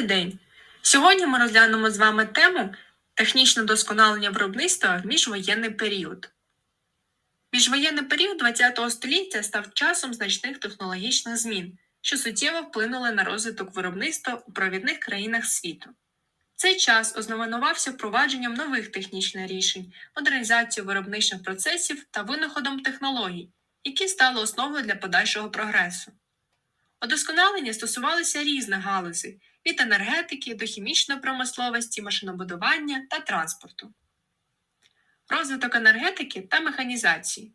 Добрий день! Сьогодні ми розглянемо з вами тему технічне досконалення виробництва в міжвоєнний період. Міжвоєнний період ХХ століття став часом значних технологічних змін, що суттєво вплинули на розвиток виробництва у провідних країнах світу. Цей час ознаменувався впровадженням нових технічних рішень, модернізацією виробничих процесів та винаходом технологій, які стали основою для подальшого прогресу. Удосконалення стосувалися різних галузей від енергетики до хімічної промисловості, машинобудування та транспорту. Розвиток енергетики та механізації.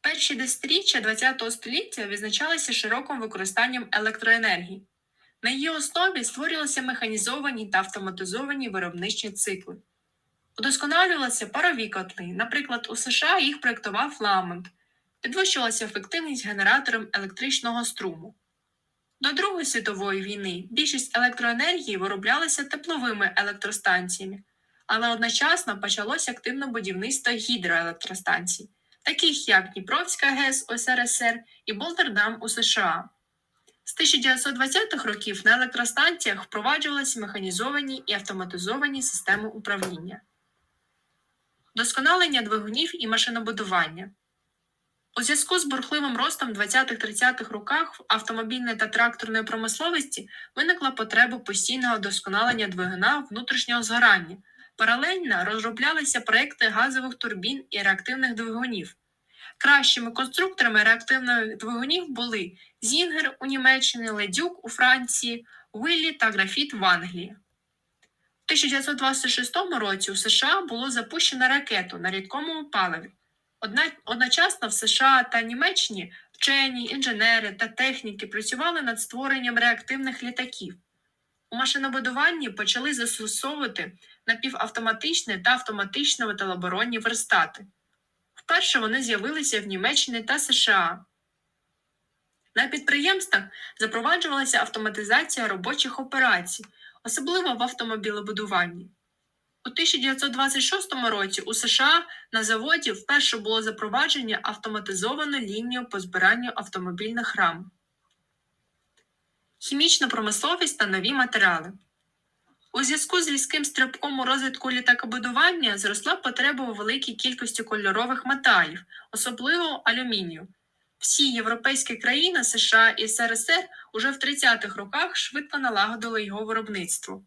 Перші десятиріччя ХХ століття відзначалися широким використанням електроенергії. На її основі створювалися механізовані та автоматизовані виробничі цикли. Удосконалювалися парові котли. Наприклад, у США їх проєктував Ламонт, підвищувалася ефективність генератором електричного струму. До Другої світової війни більшість електроенергії вироблялася тепловими електростанціями, але одночасно почалося активне будівництво гідроелектростанцій, таких як Дніпровська ГЕС СРСР і Болтердам у США. З 1920-х років на електростанціях впроваджувалися механізовані і автоматизовані системи управління, досконалення двигунів і машинобудування. У зв'язку з бурхливим ростом 20-30-х роках в автомобільної та тракторної промисловості виникла потреба постійного досконалення двигуна внутрішнього згорання. Паралельно розроблялися проекти газових турбін і реактивних двигунів. Кращими конструкторами реактивних двигунів були Зінгер у Німеччині, Ледюк у Франції, Уіллі та Графіт в Англії. У 1926 році у США було запущено ракету на рідкому паливі. Одночасно в США та Німеччині вчені, інженери та техніки працювали над створенням реактивних літаків. У машинобудуванні почали застосовувати напівавтоматичні та автоматичні металоборонні верстати. Вперше вони з'явилися в Німеччині та США. На підприємствах запроваджувалася автоматизація робочих операцій, особливо в автомобілебудуванні. У 1926 році у США на заводі вперше було запровадження автоматизовану лінію по збиранню автомобільних рам. Хімічна промисловість та нові матеріали. У зв'язку з різким стрибком у розвитку літакобудування зросла потреба у великій кількості кольорових металів, особливо алюмінію. Всі європейські країни США і СРСР уже в 30-х роках швидко налагодили його виробництво.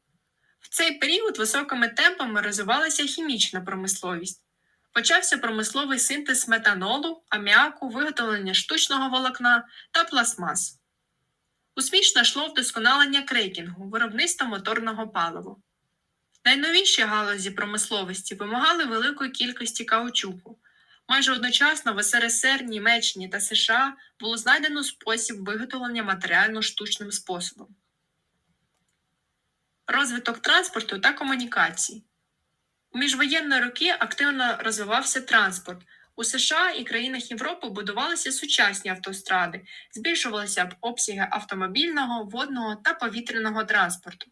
В цей період високими темпами розвивалася хімічна промисловість. Почався промисловий синтез метанолу, аміаку, виготовлення штучного волокна та пластмас. Успішно йшло вдосконалення крекінгу, виробництва моторного палива. Найновіші галузі промисловості вимагали великої кількості каучуку. Майже одночасно в СРСР, Німеччині та США було знайдено спосіб виготовлення матеріально штучним способом. Розвиток транспорту та комунікацій. У міжвоєнні роки активно розвивався транспорт. У США і країнах Європи будувалися сучасні автостради, збільшувалися обсяги автомобільного, водного та повітряного транспорту.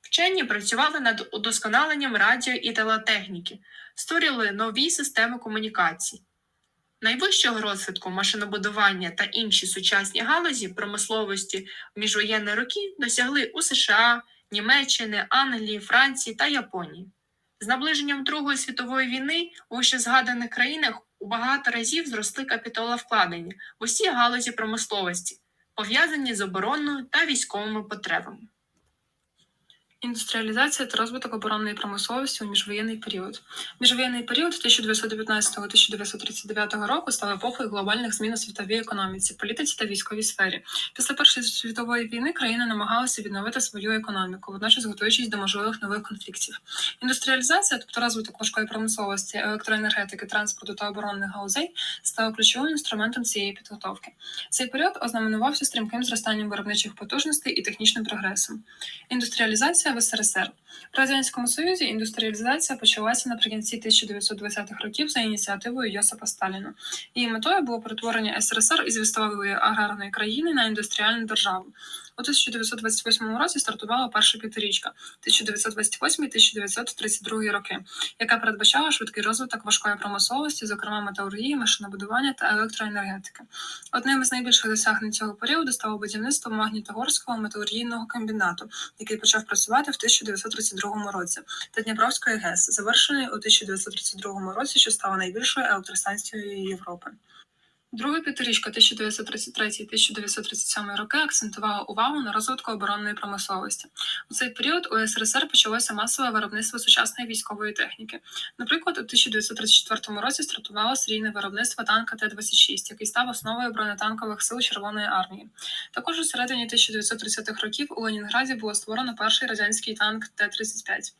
Вчені працювали над удосконаленням радіо і телетехніки, створювали нові системи комунікацій. Найвищого розвитку машинобудування та інші сучасні галузі промисловості в міжвоєнні роки досягли у США, Німеччини, Англії, Франції та Японії. З наближенням Другої світової війни у вищезгаданих країнах у багато разів зросли капіталовкладення в усі галузі промисловості, пов'язані з оборонною та військовими потребами. Індустріалізація та розвиток оборонної промисловості у міжвоєнний період. Міжвоєнний період 1919-1939 року став епохою глобальних змін у світовій економіці, політиці та військовій сфері. Після Першої світової війни країни намагалися відновити свою економіку, водночас готуючись до можливих нових конфліктів. Індустріалізація, тобто розвиток важкої промисловості, електроенергетики, транспорту та оборонних галузей, став ключовим інструментом цієї підготовки. Цей період ознаменувався стрімким зростанням виробничих потужностей і технічним прогресом. Індустріалізація в СРСР. В Радянському Союзі індустріалізація почалася наприкінці 1920-х років за ініціативою Йосипа Сталіна. Її метою було перетворення СРСР із військової аграрної країни на індустріальну державу. У 1928 році стартувала перша п'ятирічка 1928-1932 роки, яка передбачала швидкий розвиток важкої промисловості, зокрема металургії, машинобудування та електроенергетики. Одним із найбільших досягнень цього періоду стало будівництво Магнітогорського металургійного комбінату, який почав працювати в 1932 році, та Дніпровської ГЕС, завершений у 1932 році, що стало найбільшою електростанцією Європи. Друга п'ятирічка 1933-1937 роки акцентувала увагу на розвитку оборонної промисловості. У цей період у СРСР почалося масове виробництво сучасної військової техніки. Наприклад, у 1934 році стартувало серійне виробництво танка Т-26, який став основою бронетанкових сил Червоної армії. Також у середині 1930-х років у Ленінграді було створено перший радянський танк Т-35.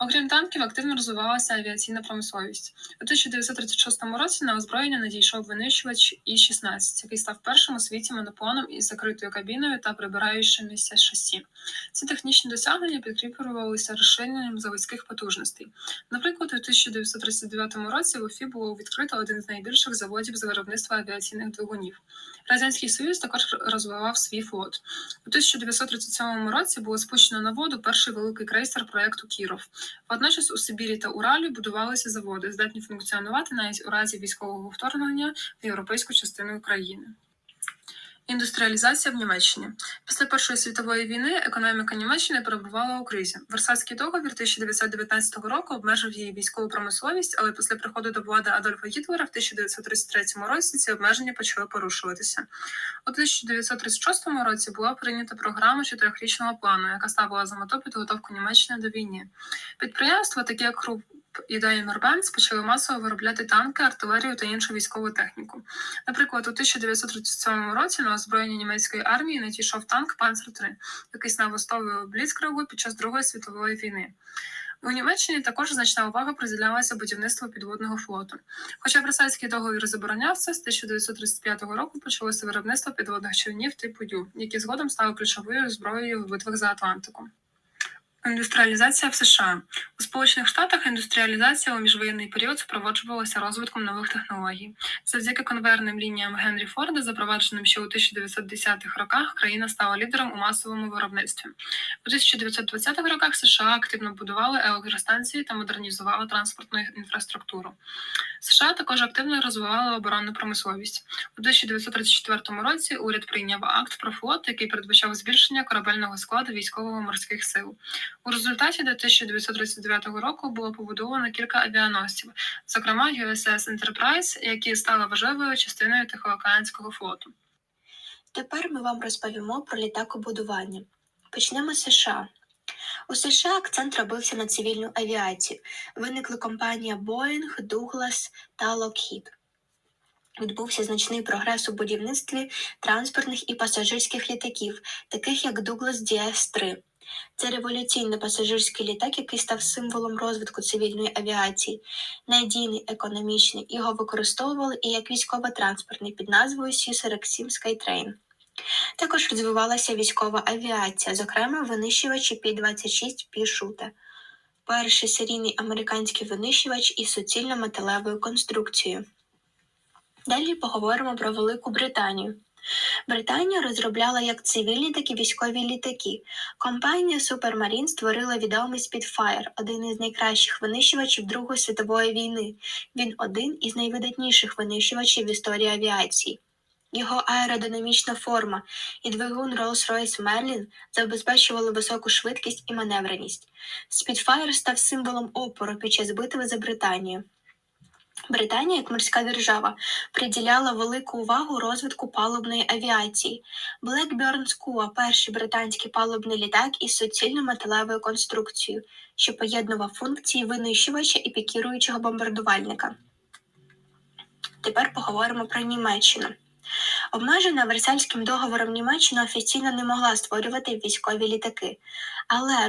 Окрім танків, активно розвивалася авіаційна промисловість. У 1936 році на озброєння надійшов винищувач І-16, який став першим у світі монопланом із закритою кабіною та прибираючимися шасі. Ці технічні досягнення підкріплювалися розширенням заводських потужностей. Наприклад, у 1939 році в Уфі було відкрито один з найбільших заводів з виробництва авіаційних двигунів. Радянський Союз також розвивав свій флот. У 1937 році було спущено на воду перший великий крейсер проекту Кіров. Водночас у Сибірі та Уралі будувалися заводи, здатні функціонувати навіть у разі військового вторгнення в європейську частину України. Індустріалізація в Німеччині після Першої світової війни економіка Німеччини перебувала у кризі. Версальський договір 1919 року обмежив її військову промисловість, але після приходу до влади Адольфа Гітлера в 1933 році ці обмеження почали порушуватися. У 1936 році була прийнята програма чотирьохрічного плану, яка ставила за мету підготовку Німеччини до війни. Підприємства, такі як Круп і Daimler-Benz, почали масово виробляти танки, артилерію та іншу військову техніку. Наприклад, у 1937 році на озброєння німецької армії надійшов танк Панцер 3 який став основою Бліцкригу під час Другої світової війни. У Німеччині також значна увага приділялася будівництву підводного флоту. Хоча Версальський договір забороняв це, з 1935 року почалося виробництво підводних човнів типу Ю, які згодом стали ключовою зброєю в битвах за Атлантику. Індустріалізація в США у Сполучених Штатах індустріалізація у міжвоєнний період супроводжувалася розвитком нових технологій. Завдяки конвейерним лініям Генрі Форда, запровадженим ще у 1910-х роках, країна стала лідером у масовому виробництві. У 1920-х роках США активно будували електростанції та модернізували транспортну інфраструктуру. США також активно розвивали оборонну промисловість. У 1934 році уряд прийняв акт про флот, який передбачав збільшення корабельного складу військово-морських сил. У результаті до 1939 року було побудовано кілька авіаносців, зокрема USS Enterprise, які стали важливою частиною Тихоокеанського флоту. Тепер ми вам розповімо про літакобудування. Почнемо з США. У США акцент робився на цивільну авіацію. Виникли компанія Boeing, Douglas та Lockheed. Відбувся значний прогрес у будівництві транспортних і пасажирських літаків, таких як Douglas DS-3. Це революційний пасажирський літак, який став символом розвитку цивільної авіації, надійний, економічний. Його використовували і як військово-транспортний під назвою Сі-47 Skytrain. Також розвивалася військова авіація, зокрема винищувачі Пі-26 Пішута. Перший серійний американський винищувач із суцільно-металевою конструкцією. Далі поговоримо про Велику Британію. Британія розробляла як цивільні, так і військові літаки. Компанія Supermarine створила відомий Spitfire, один із найкращих винищувачів Другої світової війни. Він один із найвидатніших винищувачів в історії авіації. Його аеродинамічна форма і двигун Rolls-Royce Merlin забезпечували високу швидкість і маневреність. Spitfire став символом опору під час битви за Британію. Британія, як морська держава, приділяла велику увагу розвитку палубної авіації. Blackburn Skua – перший британський палубний літак із суцільно-металевою конструкцією, що поєднував функції винищувача і пікіруючого бомбардувальника. Тепер поговоримо про Німеччину. Обмежена Версальським договором Німеччина офіційно не могла створювати військові літаки, але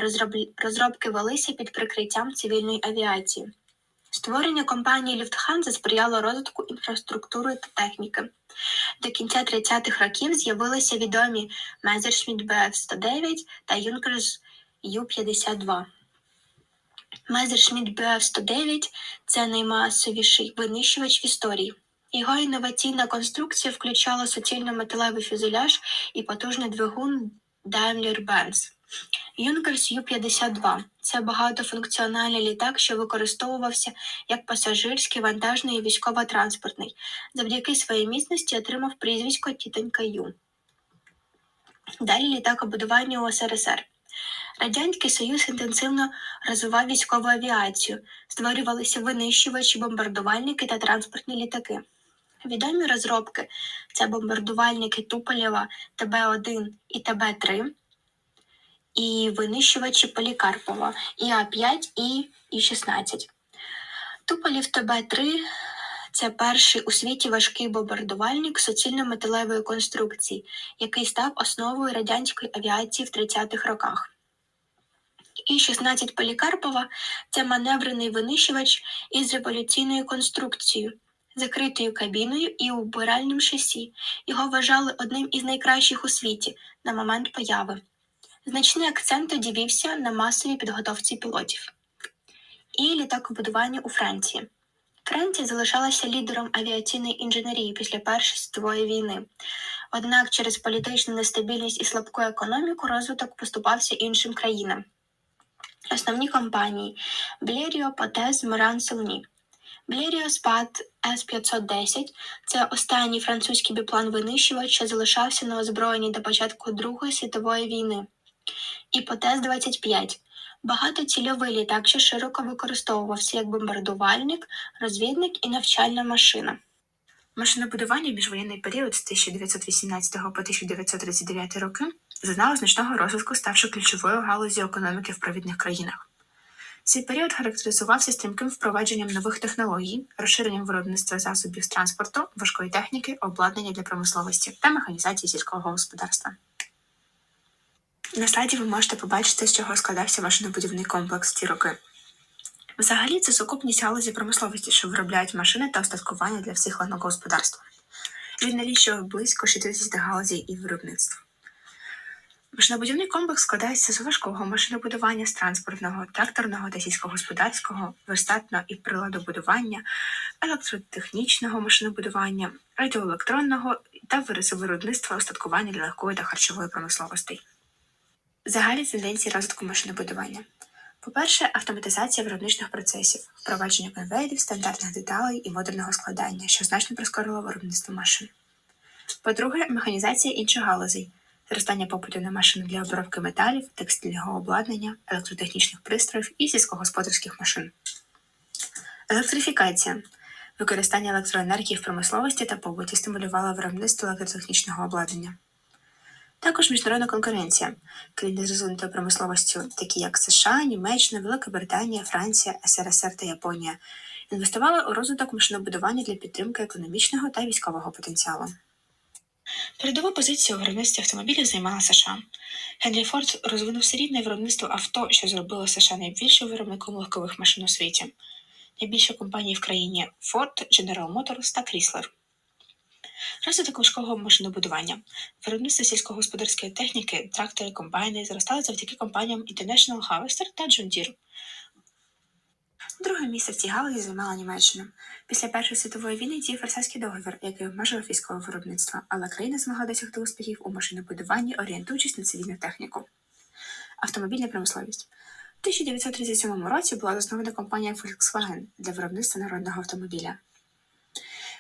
розробки велися під прикриттям цивільної авіації. Створення компанії Люфтханза сприяло розвитку інфраструктури та техніки. До кінця 30-х років з'явилися відомі Messerschmitt Bf-109 та Junkers Ju-52. Messerschmitt Bf-109 – це наймасовіший винищувач в історії. Його інноваційна конструкція включала суцільно-металевий фюзеляж і потужний двигун Daimler-Benz. Юнкерс Ю-52 це багатофункціональний літак, що використовувався як пасажирський, вантажний і військово-транспортний. Завдяки своїй міцності отримав прізвисько Тітонька Ю. Далі літакобудування у СРСР. Радянський Союз інтенсивно розвивав військову авіацію, створювалися винищувачі, бомбардувальники та транспортні літаки. Відомі розробки це бомбардувальники Туполєва ТБ-1 і ТБ-3, і винищувачі Полікарпова ІА-5 і І-16. Туполів ТБ-3 це перший у світі важкий бомбардувальник суцільно-металевої конструкції, який став основою радянської авіації в 30-х роках. І-16 Полікарпова це маневрений винищувач із революційною конструкцією, закритою кабіною і убиральним шасі. Його вважали одним із найкращих у світі на момент появи. Значний акцент тоді вівся на масовій підготовці пілотів. І літакобудування у Франції. Франція залишалася лідером авіаційної інженерії після Першої світової війни. Однак через політичну нестабільність і слабку економіку розвиток поступався іншим країнам. Основні компанії Блеріо, Потес, Моран, Селні. Блеріо Спад С-510 це останній французький біплан винищувач, що залишався на озброєнні до початку Другої світової війни. І Потес-25 багатоцільовий літак, що широко використовувався як бомбардувальник, розвідник і навчальна машина. Машинобудування міжвоєнний період з 1918 по 1939 роки зазнало значного розвитку, ставши ключовою галузю економіки в провідних країнах. Цей період характеризувався стрімким впровадженням нових технологій, розширенням виробництва засобів транспорту, важкої техніки, обладнання для промисловості та механізації сільського господарства. На слайді ви можете побачити, з чого складався машинобудівний комплекс в ті роки. Взагалі, це сукупність галузі промисловості, що виробляють машини та остаткування для всіх ланок господарства. Він налічує близько 60 галузей і виробництв. Машинобудівний комплекс складається з важкого машинобудування, з транспортного, тракторного та сільськогосподарського, верстатного і приладобудування, електротехнічного машинобудування, радіоелектронного та виробництва остаткування для легкої та харчової промисловостей. Загальні тенденції розвитку машинобудування. По-перше, автоматизація виробничних процесів, впровадження конвейерів, стандартних деталей і модульного складання, що значно прискорило виробництво машин. По-друге, механізація інших галузей, зростання попиту на машини для обробки металів, текстильного обладнання, електротехнічних пристроїв і сільськогосподарських машин. Електрифікація. Використання електроенергії в промисловості та побуті стимулювало виробництво електротехнічного обладнання. Також міжнародна конкуренція. Країни з розвинутою промисловістю, такі як США, Німеччина, Велика Британія, Франція, СРСР та Японія, інвестували у розвиток машинобудування для підтримки економічного та військового потенціалу. Передову позицію у виробництві автомобілів займала США. Генрі Форд розвинув серійне виробництво авто, що зробило США найбільшим виробником легкових машин у світі. Найбільші компанії в країні Ford, General Motors та Chrysler. Розвиток важкого машинобудування. Виробництво сільськогосподарської техніки, трактори, комбайни зростали завдяки компаніям International Harvester та John Deere. Друге місце в цій галузі займала Німеччина. Після Першої світової війни діяв Версальський договір, який обмежував військове виробництво, але країна змогла досягти успіхів у машинобудуванні, орієнтуючись на цивільну техніку. Автомобільна промисловість. У 1937 році була заснована компанія Volkswagen для виробництва народного автомобіля.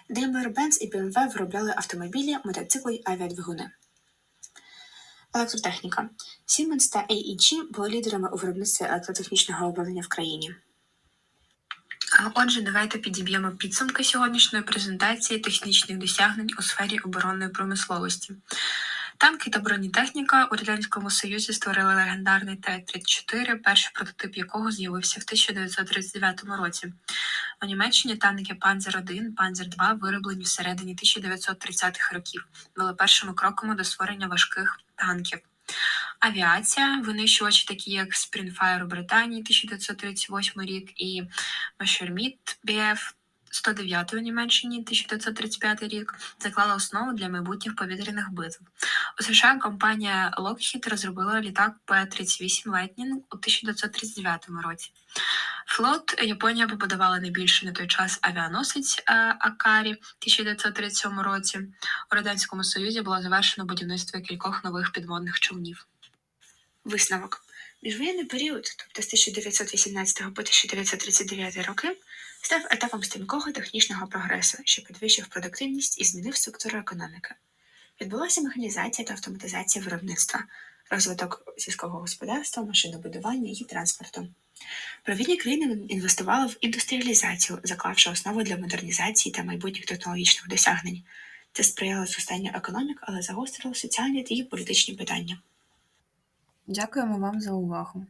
Daimler-Benz і BMW виробляли автомобілі, мотоцикли й авіадвигуни. Електротехніка. Siemens та AEG були лідерами у виробництві електротехнічного обладнання в країні. Отже, давайте підіб'ємо підсумки сьогоднішньої презентації технічних досягнень у сфері оборонної промисловості. Танки та бронетехніка у Радянському Союзі створили легендарний Т-34, перший прототип якого з'явився в 1939 році. У Німеччині танки Панзер-1, Панзер-2 вироблені всередині 1930-х років, були першими кроками до створення важких танків. Авіація, винищувачі, такі як Springfire у Британії 1938 рік і Messerschmitt BF 109 у Німеччині 1935 рік, заклала основу для майбутніх повітряних битв. У США компанія Lockheed розробила літак П-38 Lightning у 1939 році. Флот Японія побудувала найбільший на той час авіаносець е, Акарі в 1937 році. У Радянському Союзі було завершено будівництво кількох нових підводних човнів. Висновок. Міжвоєнний період, тобто з 1918 по 1939 роки, став етапом стрімкого технічного прогресу, що підвищив продуктивність і змінив структуру економіки. Відбулася механізація та автоматизація виробництва, розвиток сільського господарства, машинобудування і транспорту. Провідні країни інвестували в індустріалізацію, заклавши основу для модернізації та майбутніх технологічних досягнень. Це сприяло зростанню економік, але загострило соціальні та політичні питання. Дякуємо вам за увагу.